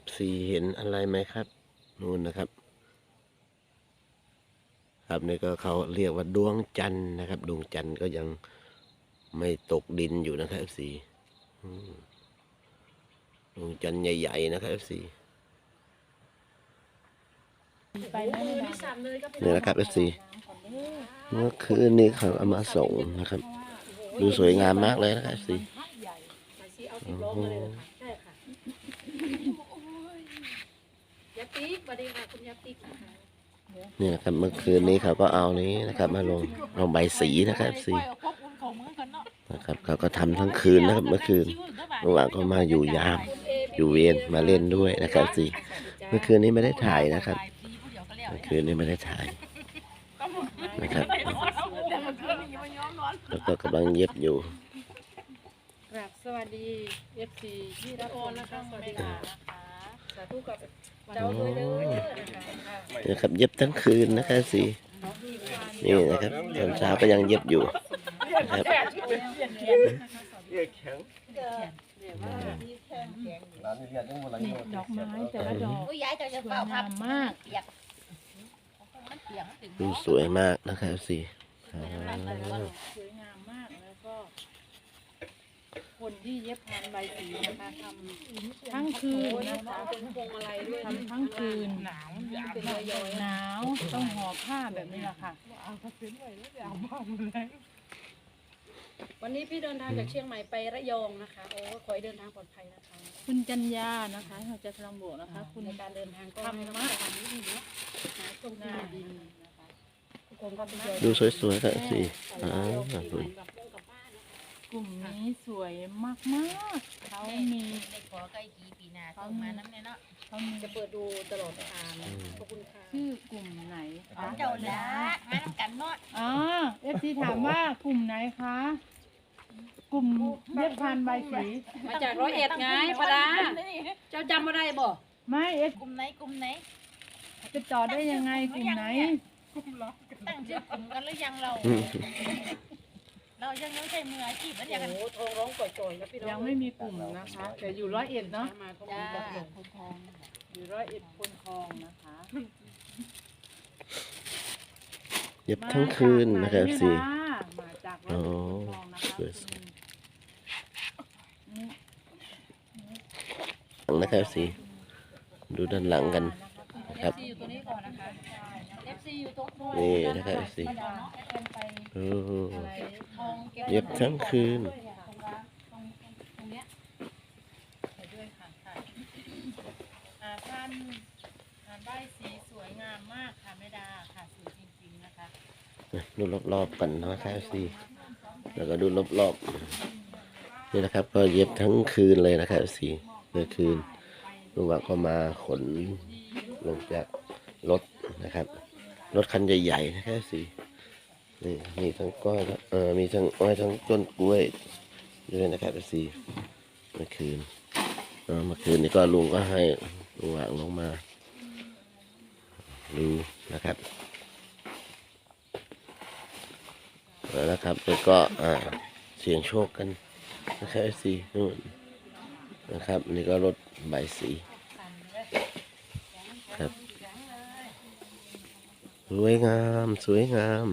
FC เห็นอะไรไหมครับ นู่นนะครับ ครับนี่ก็เขาเรียกว่าดวงจันทร์นะครับ ดวงจันทร์ก็ยังไม่ตกดินอยู่นะครับ FC อืมดวงจันทร์ใหญ่ ๆ นะครับ FC ไปไหมไม่ได้นี่นะครับ FC เมื่อคืนนี้เขาเอามาส่งนะครับ ดูสวยงามมากเลยนะครับ FC โอ้โห ใช่ค่ะยัตติ สวัสดีค่ะคุณยัตติค่ะนี่นะครับเมื่อคืนนี้เขาก็เอานี้นะครับ มาลงลงใบสีนะครับ FC นะครับเขาก็ทำทั้งคืนนะครับ เมื่อคืนเมื่อวานก็มาอยู่ยาม อยู่เวรมาเล่นด้วยนะครับสิเมื่อคืนนี้ไม่ได้ถ่ายนะครับเมื่อคืนนี้ไม่ได้ถ่ายนะครับแล้วก็กำลังเย็บอยู่กราบสวัสดีเอฟซีที่รับชมนะคะสวัสดีค่ะสาธุกับ เจ้าด้วยเด้อนะคะนี่ครับเย็บทั้งคืนนะครับสินี่นะครับตอนเช้าก็ยังเย็บอยู่นะครับนี่ดอกไม้แต่ละดอกอุ้ยยายเจะจะสวยเป่าพังาบมมากมันเปียกมันถึงดูสวยมากนะครับสิอ่า สวยงามมากแล้วก็ คนที่เย็บพันใบสีนะคะทำทั้งคืนนะคะเป็นพวงมาลัยด้วยทำทั้งคืนหนาวเป็นระยอยหนาวต้องห่อผ้าแบบนี้แหละค่ะวันนี้พี่เดินทางจากเชียงใหม่ไประยองนะคะโอ้ขอให้เดินทางปลอดภัยนะคะ คุณจัญญานะคะเราจะกำลังบอกนะคะ คุณในการเดินทางก็ทำให้มากทำนี้ดีนะหาช่วงหที่น้าดีดีๆนะคะทุกคนก็ไปเจอดูสวยๆครับสิอ่าสวย กลุ่มนี้สวยมากๆเขามีได้ขอไก่กีปีหนาส่งมาน้ำเนี่ยเนาะเขามีจะเปิดดูตลอดทางขอบคุณค่ะชื่อกลุ่มไหนคะเจ้าละมาทำกันเนาะอ๋อเอฟซีถามว่ากลุ่มไหนคะ กลุ่มเย็บพันใบสี มาจากร้อยเอ็ดไงพระดาเจ้าจำไม่ได้บ่ไม่เอฟกลุ่มไหนกลุ่มไหน จะต่อได้ยังไงกลุ่มไหน ตั้งชื่อกลุ่มกันหรือยังเราอืม เรายังไม่ใช่มืออาชีพแล้วโอ้ยังกันโหทองร้องก่อยๆครับพี่น้องยังไม่มีกลุ่มนะคะ แต่อยู่ร้อยเอ็ดเนาะมาก็จ้ามีบอกลงอยู่ร้อยเอ็ดคนคลองนะคะเย็บทั้งคืนนะครับสิมาจากร้อยเอ็ดคนคลองนะคะโอ้สวยคุณนะครับสิดูด้านหลังกันครับซีอยู่ตัวนี้ก่อนนะคะ FC อยู่ตรงนู้นนี่นะครับสิเอ็นไปโอ้อะไรทองเก็บเย็บทั้งคืน ตรงตรงตรงเนี้ยไปด้วยค่ะค่ะอ่าท่านอ่าใบสีสวยงามมากค่ะแม่ดาค่ะสวยจริงๆนะคะดูรอบๆกันนะครับสิแล้วก็ดูรอบๆนี่นะครับ ก็เย็บทั้งคืนเลยนะครับสิเมื่อคืนลุงหวังก็มาขนลงจากรถนะครับ รถคันใหญ่ๆนะครับสินี่มีทั้งก้อยและเออมีทั้งอ้อยทั้งต้นกล้วยด้วยนะครับสิเมื่อคืนเออเมื่อคืนนี้ก็ลุงก็ให้ลุงหวังลงมา ดูนะครับแล้วนะครับแล้วก็อ่าเสียงโชคกันนะครับสีนู่นนะครับ นี่ก็รถใบสีครับ สวยงาม สวยงาม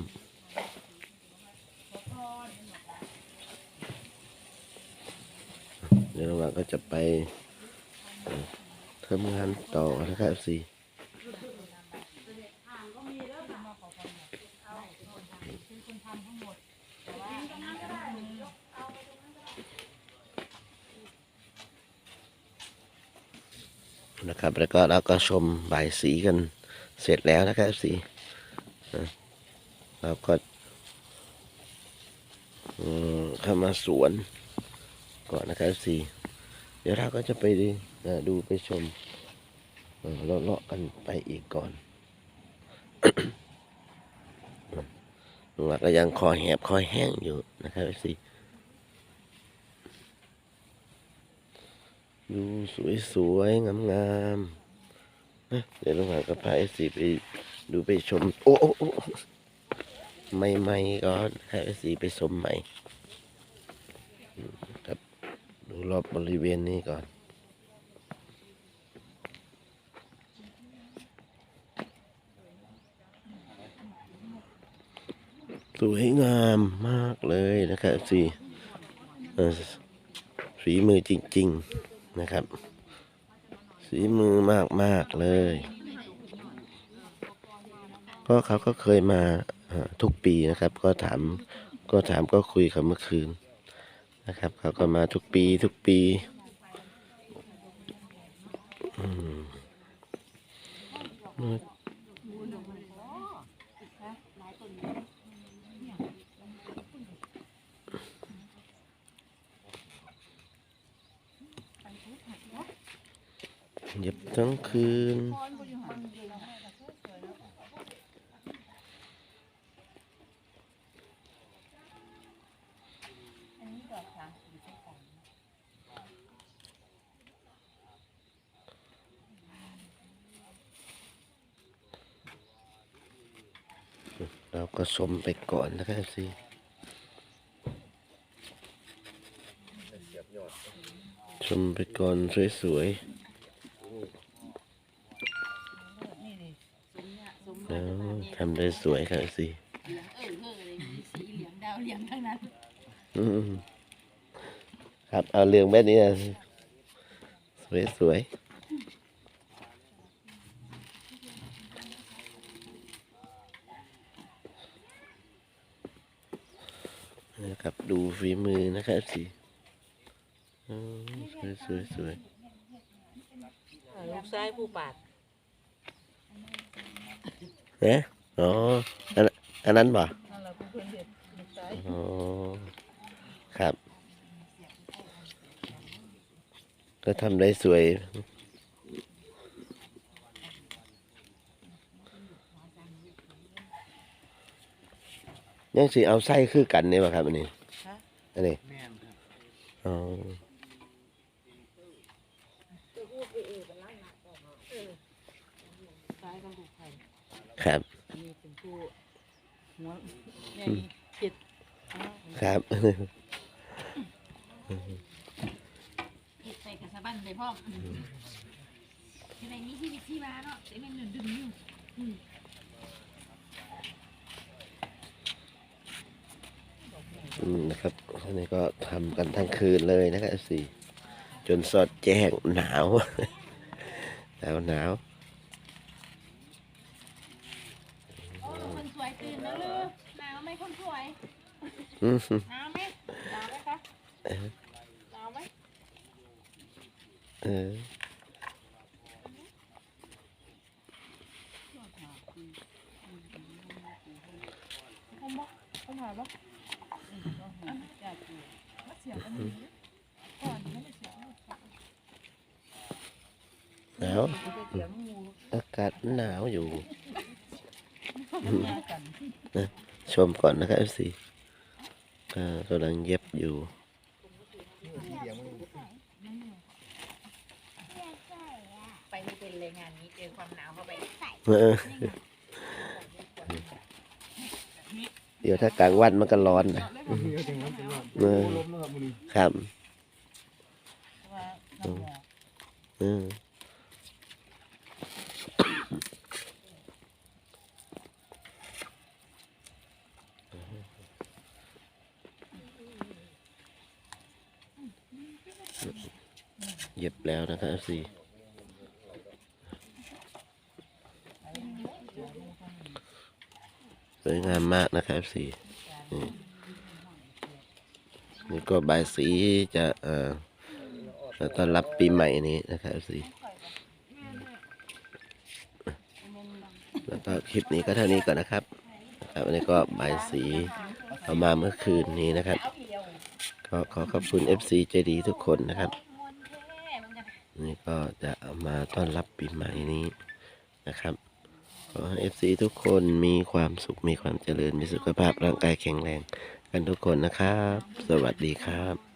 เดี๋ยวเราก็จะไปทำงานต่อนะครับสี่นะครับ แล้วก็เราก็ชมใบสีกันเสร็จแล้วนะครับสีนะ เราก็เข้ามาสวนก่อนนะครับสี่เดี๋ยวเราก็จะไปดูดูไปชมเลาะๆกันไปอีกก่อนหลักก็ยังคอแหบคอแห้งอยู่นะครับสีดูสวยๆงามๆเดี๋ยวลุงหางกับพาเอสีไป ดูไปชม โอ้โหใหม่ๆก่อนให้สีไปชมใหม่ครับดูรอบบริเวณนี้ก่อนสวยงามมากเลยนะครับสีสีมือจริง ๆ นะครับ สีมือมาก ๆ เลย เพราะเขาก็เคยมาทุกปีนะครับ ก็ถามก็ถามก็คุยเขาเมื่อคืนนะครับ เขาก็มาทุกปีทุกปีเย็บทั้งคืน เราก็ชมไปก่อนนะครับสิชมไปก่อนสวยๆแล้วทำได้สวยครับสิเหลืองเออเออเลยมีสีเหลืองดาวเหลืองทั้งนั้นอืมครับเอาเรื่องแบบนี้นะสวยสวยนะ ครับดูฝีมือนะครับสิอืมสวยสวยสวยลูกชายผู้ปาดเอ๊ะอ๋ออันนั้นอันนั้นป่ะนั่นแหละผู้เพื่อนเด็ดลูกชายอ๋อครับ ก็ทำได้สวยยังสิเอาไส้คือกันเนี่ยป่ะครับอันนี้ อันนี้อ๋อชายกับลูกไผ่ครับมีเป็นผู้หัวใหญ่เจ็ดอ้าวครับใส่กระสะบันไปพ่อมที่ไหนมีที่มีที่มาเนาะแต่มันดึงดึงอยู่อืม นะครับอันนี้ก็ทำกันทั้งคืนเลยนะครับสี่จนสอดแจ้งหนาวหนาวหนาวโอ้คนสวยตื่นแล้วเลยหนาวไหมคนสวยอืมหนาวไหมหนาวไหมคะหนาวไหมเออผมบอกผมหาบอกอยากอยู่มาเสียงอันนี้ก่อนไม่ได้เสียง หนาวไม่ได้เสียงงูอากาศหนาวอยู่มากันชมก่อนนะครับสี่กำลังเย็บอยู่ไปไม่เป็นเลยงานนี้เจอความหนาวเข้าไป เออเดี๋ยวถ้ากลางวันมันก็ร้อนนะเออครับว่าน้ำหมอกเออเย็บแล้วนะครับสี่ส วยงามมากนะครับสี่นี่นี่ก็ใบายสีจะเอ่อต้อนรับปีใหม่นี้นะครับสี่แล้วก็คลิปนี้ก็เท่านี้ก่อนนะครับครับอันนี้ก็ใบายสีเอามาเมื่อคืนนี้นะครับ ก็ขอขอบคุณ FC ใจดีทุกคนนะครับ นี่ก็จะเอามาต้อนรับปีใหม่นี้นะครับ ขอให้ FC ทุกคนมีความสุขมีความเจริญมีสุขภาพร่างกายแข็งแรง กันทุกคนนะครับ สวัสดีครับ